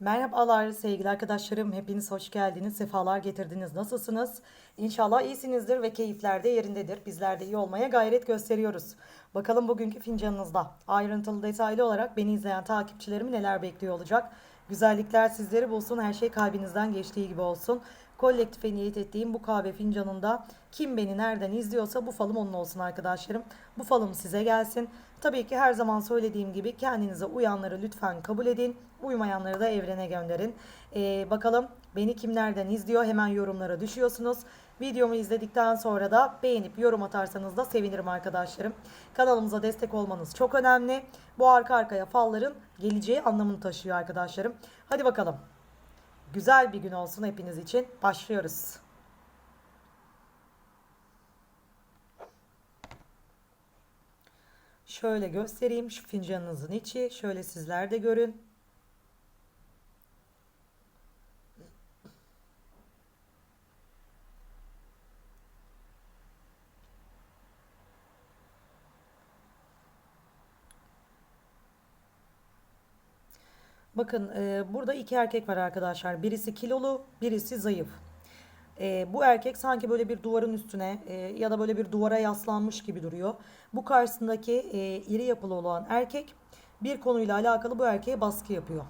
Merhabalar sevgili arkadaşlarım. Hepiniz hoş geldiniz. Sefalar getirdiniz. Nasılsınız? İnşallah iyisinizdir ve keyifler de yerindedir. Bizler de iyi olmaya gayret gösteriyoruz. Bakalım bugünkü fincanınızda ayrıntılı detaylı olarak beni izleyen takipçilerimi neler bekliyor olacak? Güzellikler sizleri bulsun. Her şey kalbinizden geçtiği gibi olsun. Kolektife niyet ettiğim bu kahve fincanında kim beni nereden izliyorsa bu falım onun olsun arkadaşlarım. Bu falım size gelsin. Tabii ki her zaman söylediğim gibi kendinize uyanları lütfen kabul edin. Uymayanları da evrene gönderin. Ee, bakalım beni kimlerden izliyor hemen yorumlara düşüyorsunuz. Videomu izledikten sonra da beğenip yorum atarsanız da sevinirim arkadaşlarım. Kanalımıza destek olmanız çok önemli. Bu arka arkaya falların geleceği anlamını taşıyor arkadaşlarım. Hadi bakalım. Güzel bir gün olsun hepiniz için. Başlıyoruz. Şöyle göstereyim şu fincanınızın içi. Şöyle sizler de görün. Bakın e, burada iki erkek var arkadaşlar. Birisi kilolu, birisi zayıf. E, bu erkek sanki böyle bir duvarın üstüne e, ya da böyle bir duvara yaslanmış gibi duruyor. Bu karşısındaki e, iri yapılı olan erkek bir konuyla alakalı bu erkeğe baskı yapıyor.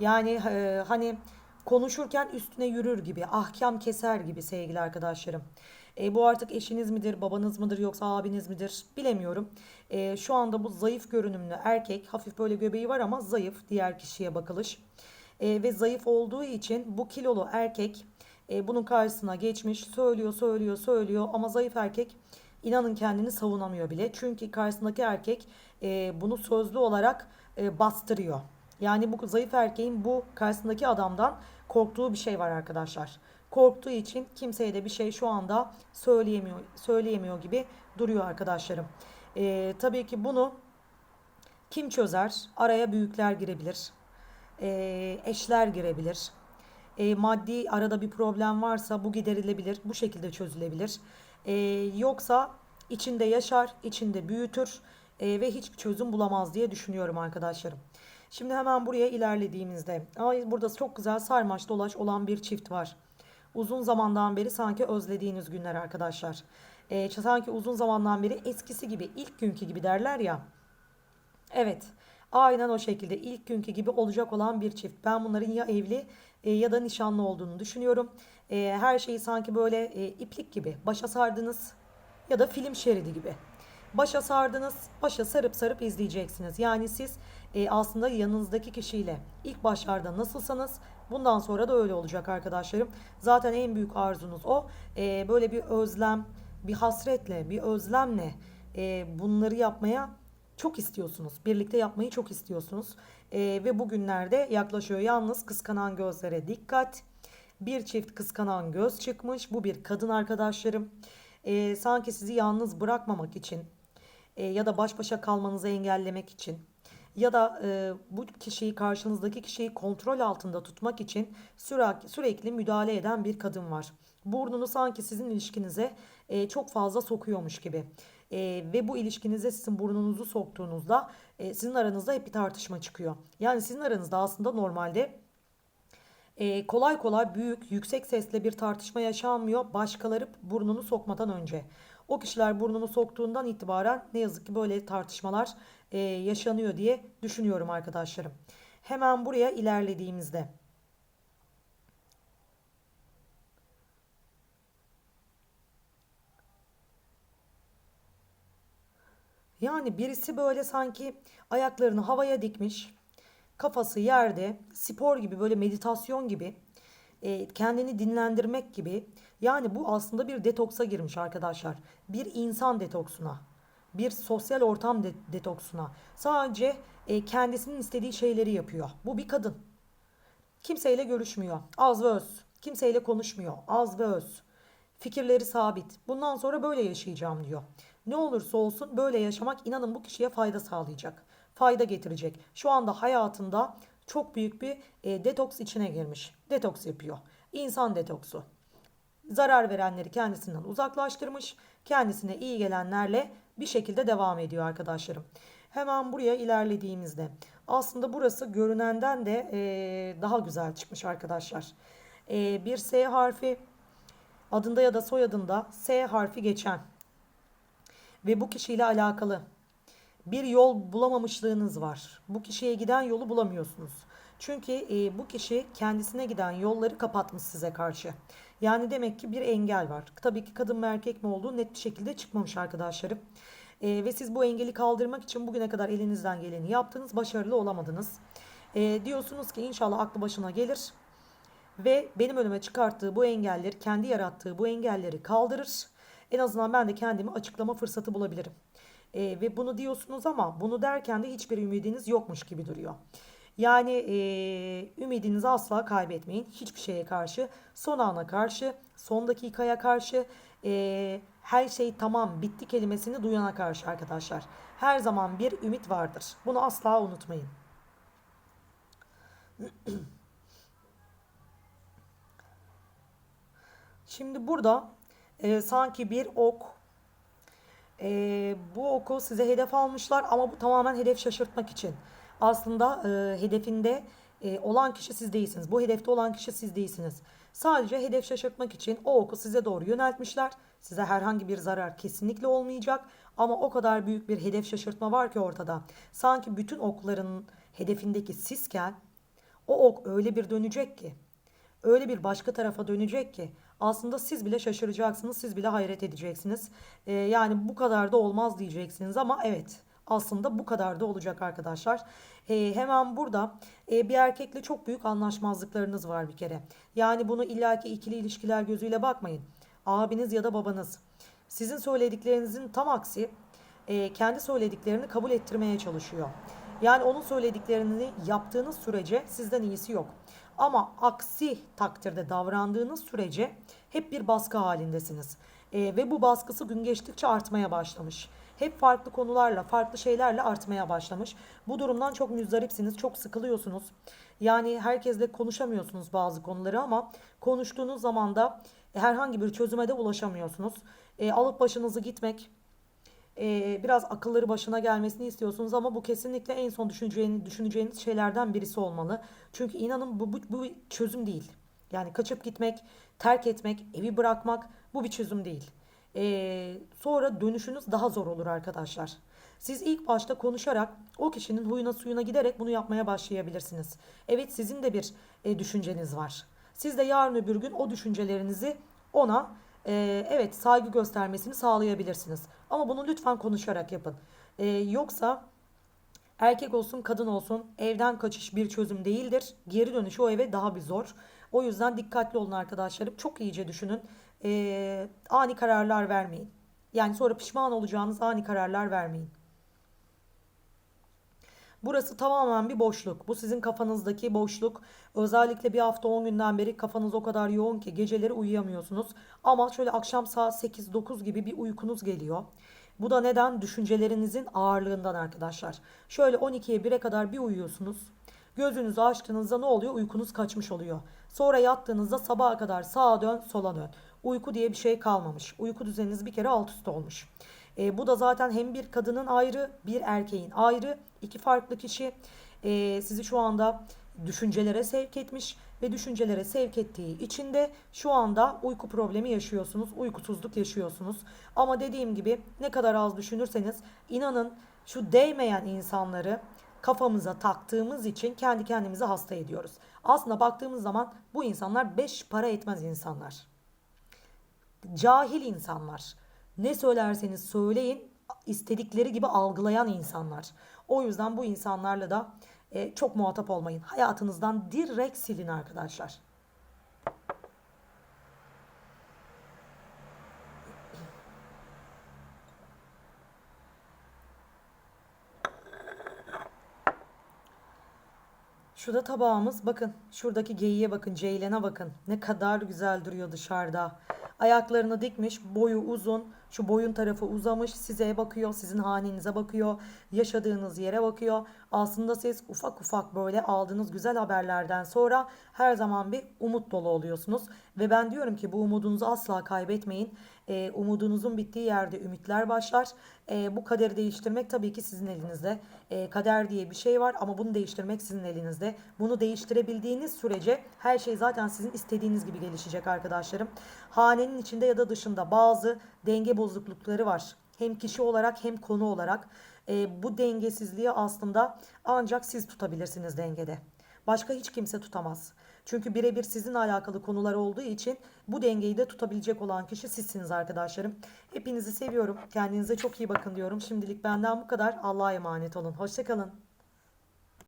Yani e, hani konuşurken üstüne yürür gibi, ahkam keser gibi sevgili arkadaşlarım. E, bu artık eşiniz midir, babanız mıdır yoksa abiniz midir bilemiyorum. E, şu anda bu zayıf görünümlü erkek, hafif böyle göbeği var ama zayıf diğer kişiye bakılış. E, ve zayıf olduğu için bu kilolu erkek e, bunun karşısına geçmiş, söylüyor, söylüyor, söylüyor ama zayıf erkek inanın kendini savunamıyor bile. Çünkü karşısındaki erkek e, bunu sözlü olarak e, bastırıyor. Yani bu zayıf erkeğin bu karşısındaki adamdan korktuğu bir şey var arkadaşlar. Korktuğu için kimseye de bir şey şu anda söyleyemiyor, söyleyemiyor gibi duruyor arkadaşlarım. Ee, tabii ki bunu kim çözer? Araya büyükler girebilir. Ee, eşler girebilir. Ee, maddi arada bir problem varsa bu giderilebilir. Bu şekilde çözülebilir. Ee, yoksa içinde yaşar, içinde büyütür e, ve hiçbir çözüm bulamaz diye düşünüyorum arkadaşlarım. Şimdi hemen buraya ilerlediğimizde ay burada çok güzel sarmaş dolaş olan bir çift var. Uzun zamandan beri sanki özlediğiniz günler arkadaşlar. Ee, sanki uzun zamandan beri eskisi gibi ilk günkü gibi derler ya. Evet. Aynen o şekilde ilk günkü gibi olacak olan bir çift. Ben bunların ya evli e, ya da nişanlı olduğunu düşünüyorum. E, her şeyi sanki böyle e, iplik gibi başa sardınız ya da film şeridi gibi. Başa sardınız, başa sarıp sarıp izleyeceksiniz. Yani siz e, aslında yanınızdaki kişiyle ilk başlarda nasılsanız bundan sonra da öyle olacak arkadaşlarım. Zaten en büyük arzunuz o. E, böyle bir özlem, bir hasretle, bir özlemle e, bunları yapmaya çok istiyorsunuz. Birlikte yapmayı çok istiyorsunuz. E, ve bugünlerde yaklaşıyor. Yalnız kıskanan gözlere dikkat. Bir çift kıskanan göz çıkmış. Bu bir kadın arkadaşlarım. E, sanki sizi yalnız bırakmamak için e, ya da baş başa kalmanızı engellemek için ya da e, bu kişiyi karşınızdaki kişiyi kontrol altında tutmak için sürekli, sürekli müdahale eden bir kadın var. Burnunu sanki sizin ilişkinize e, çok fazla sokuyormuş gibi. E, ve bu ilişkinize sizin burnunuzu soktuğunuzda e, sizin aranızda hep bir tartışma çıkıyor. Yani sizin aranızda aslında normalde e, kolay kolay büyük, yüksek sesle bir tartışma yaşanmıyor başkaları burnunu sokmadan önce. O kişiler burnunu soktuğundan itibaren ne yazık ki böyle tartışmalar e, yaşanıyor diye düşünüyorum arkadaşlarım. Hemen buraya ilerlediğimizde. Yani birisi böyle sanki ayaklarını havaya dikmiş, kafası yerde, spor gibi böyle meditasyon gibi, e, kendini dinlendirmek gibi. Yani bu aslında bir detoksa girmiş arkadaşlar. Bir insan detoksuna, bir sosyal ortam de- detoksuna. Sadece e, kendisinin istediği şeyleri yapıyor. Bu bir kadın. Kimseyle görüşmüyor. Az ve öz. Kimseyle konuşmuyor. Az ve öz. Fikirleri sabit. Bundan sonra böyle yaşayacağım diyor. Ne olursa olsun böyle yaşamak inanın bu kişiye fayda sağlayacak. Fayda getirecek. Şu anda hayatında çok büyük bir e, detoks içine girmiş. Detoks yapıyor. İnsan detoksu. Zarar verenleri kendisinden uzaklaştırmış. Kendisine iyi gelenlerle bir şekilde devam ediyor arkadaşlarım. Hemen buraya ilerlediğimizde aslında burası görünenden de e, daha güzel çıkmış arkadaşlar. E, bir S harfi adında ya da soyadında S harfi geçen ve bu kişiyle alakalı bir yol bulamamışlığınız var. Bu kişiye giden yolu bulamıyorsunuz. Çünkü e, bu kişi kendisine giden yolları kapatmış size karşı. Yani demek ki bir engel var. Tabii ki kadın mı erkek mi olduğu net bir şekilde çıkmamış arkadaşlarım. E, ve siz bu engeli kaldırmak için bugüne kadar elinizden geleni yaptınız, başarılı olamadınız. E, diyorsunuz ki inşallah aklı başına gelir ve benim önüme çıkarttığı bu engelleri, kendi yarattığı bu engelleri kaldırır. En azından ben de kendimi açıklama fırsatı bulabilirim. E, ve bunu diyorsunuz ama bunu derken de hiçbir ümidiniz yokmuş gibi duruyor. Yani e, ümidinizi asla kaybetmeyin. Hiçbir şeye karşı, son ana karşı, son dakikaya karşı, e, her şey tamam bitti kelimesini duyana karşı arkadaşlar. Her zaman bir ümit vardır. Bunu asla unutmayın. Şimdi burada e, sanki bir ok e, bu oku size hedef almışlar ama bu tamamen hedef şaşırtmak için. Aslında e, hedefinde e, olan kişi siz değilsiniz. Bu hedefte olan kişi siz değilsiniz. Sadece hedef şaşırtmak için o oku size doğru yöneltmişler. Size herhangi bir zarar kesinlikle olmayacak. Ama o kadar büyük bir hedef şaşırtma var ki ortada. Sanki bütün okların hedefindeki sizken o ok öyle bir dönecek ki öyle bir başka tarafa dönecek ki aslında siz bile şaşıracaksınız, siz bile hayret edeceksiniz. Ee, yani bu kadar da olmaz diyeceksiniz ama evet aslında bu kadar da olacak arkadaşlar. Ee, hemen burada e, bir erkekle çok büyük anlaşmazlıklarınız var bir kere. Yani bunu illaki ikili ilişkiler gözüyle bakmayın. Abiniz ya da babanız sizin söylediklerinizin tam aksi e, kendi söylediklerini kabul ettirmeye çalışıyor. Yani onun söylediklerini yaptığınız sürece sizden iyisi yok. Ama aksi takdirde davrandığınız sürece hep bir baskı halindesiniz. E, ve bu baskısı gün geçtikçe artmaya başlamış. Hep farklı konularla, farklı şeylerle artmaya başlamış. Bu durumdan çok müzdaripsiniz, çok sıkılıyorsunuz. Yani herkesle konuşamıyorsunuz bazı konuları ama konuştuğunuz zaman da herhangi bir çözüme de ulaşamıyorsunuz. E, alıp başınızı gitmek, e, biraz akılları başına gelmesini istiyorsunuz ama bu kesinlikle en son düşüneceğiniz, düşüneceğiniz şeylerden birisi olmalı. Çünkü inanın bu, bu, bu çözüm değil. Yani kaçıp gitmek, terk etmek, evi bırakmak bu bir çözüm değil. E, sonra dönüşünüz daha zor olur arkadaşlar. Siz ilk başta konuşarak o kişinin huyuna suyuna giderek bunu yapmaya başlayabilirsiniz. Evet sizin de bir e, düşünceniz var. Siz de yarın öbür gün o düşüncelerinizi ona e, evet saygı göstermesini sağlayabilirsiniz. Ama bunu lütfen konuşarak yapın. E, yoksa erkek olsun kadın olsun evden kaçış bir çözüm değildir. Geri dönüş o eve daha bir zor. O yüzden dikkatli olun arkadaşlarım. Çok iyice düşünün. E, ani kararlar vermeyin. Yani sonra pişman olacağınız ani kararlar vermeyin. Burası tamamen bir boşluk. Bu sizin kafanızdaki boşluk. Özellikle bir hafta 10 günden beri kafanız o kadar yoğun ki geceleri uyuyamıyorsunuz. Ama şöyle akşam saat 8-9 gibi bir uykunuz geliyor. Bu da neden? Düşüncelerinizin ağırlığından arkadaşlar. Şöyle 12'ye 1'e kadar bir uyuyorsunuz. Gözünüzü açtığınızda ne oluyor? Uykunuz kaçmış oluyor. Sonra yattığınızda sabaha kadar sağa dön, sola dön. Uyku diye bir şey kalmamış. Uyku düzeniniz bir kere alt üst olmuş. E, bu da zaten hem bir kadının ayrı, bir erkeğin ayrı, iki farklı kişi e, sizi şu anda düşüncelere sevk etmiş ve düşüncelere sevk ettiği için de şu anda uyku problemi yaşıyorsunuz, uykusuzluk yaşıyorsunuz. Ama dediğim gibi ne kadar az düşünürseniz inanın şu değmeyen insanları kafamıza taktığımız için kendi kendimizi hasta ediyoruz. Aslında baktığımız zaman bu insanlar beş para etmez insanlar. Cahil insanlar. Ne söylerseniz söyleyin istedikleri gibi algılayan insanlar. O yüzden bu insanlarla da e, çok muhatap olmayın. Hayatınızdan direkt silin arkadaşlar. Şurada tabağımız bakın şuradaki geyiğe bakın Ceylan'a bakın ne kadar güzel duruyor dışarıda. Ayaklarını dikmiş boyu uzun Şu boyun tarafı uzamış, size bakıyor, sizin hanenize bakıyor, yaşadığınız yere bakıyor. Aslında siz ufak ufak böyle aldığınız güzel haberlerden sonra her zaman bir umut dolu oluyorsunuz. Ve ben diyorum ki bu umudunuzu asla kaybetmeyin. Ee, umudunuzun bittiği yerde ümitler başlar. Ee, bu kaderi değiştirmek tabii ki sizin elinizde. Ee, kader diye bir şey var ama bunu değiştirmek sizin elinizde. Bunu değiştirebildiğiniz sürece her şey zaten sizin istediğiniz gibi gelişecek arkadaşlarım. Hanenin içinde ya da dışında bazı denge bozuklukları var. Hem kişi olarak hem konu olarak. Ee, bu dengesizliği aslında ancak siz tutabilirsiniz dengede. Başka hiç kimse tutamaz. Çünkü birebir sizinle alakalı konular olduğu için bu dengeyi de tutabilecek olan kişi sizsiniz arkadaşlarım. Hepinizi seviyorum. Kendinize çok iyi bakın diyorum. Şimdilik benden bu kadar. Allah'a emanet olun. Hoşçakalın.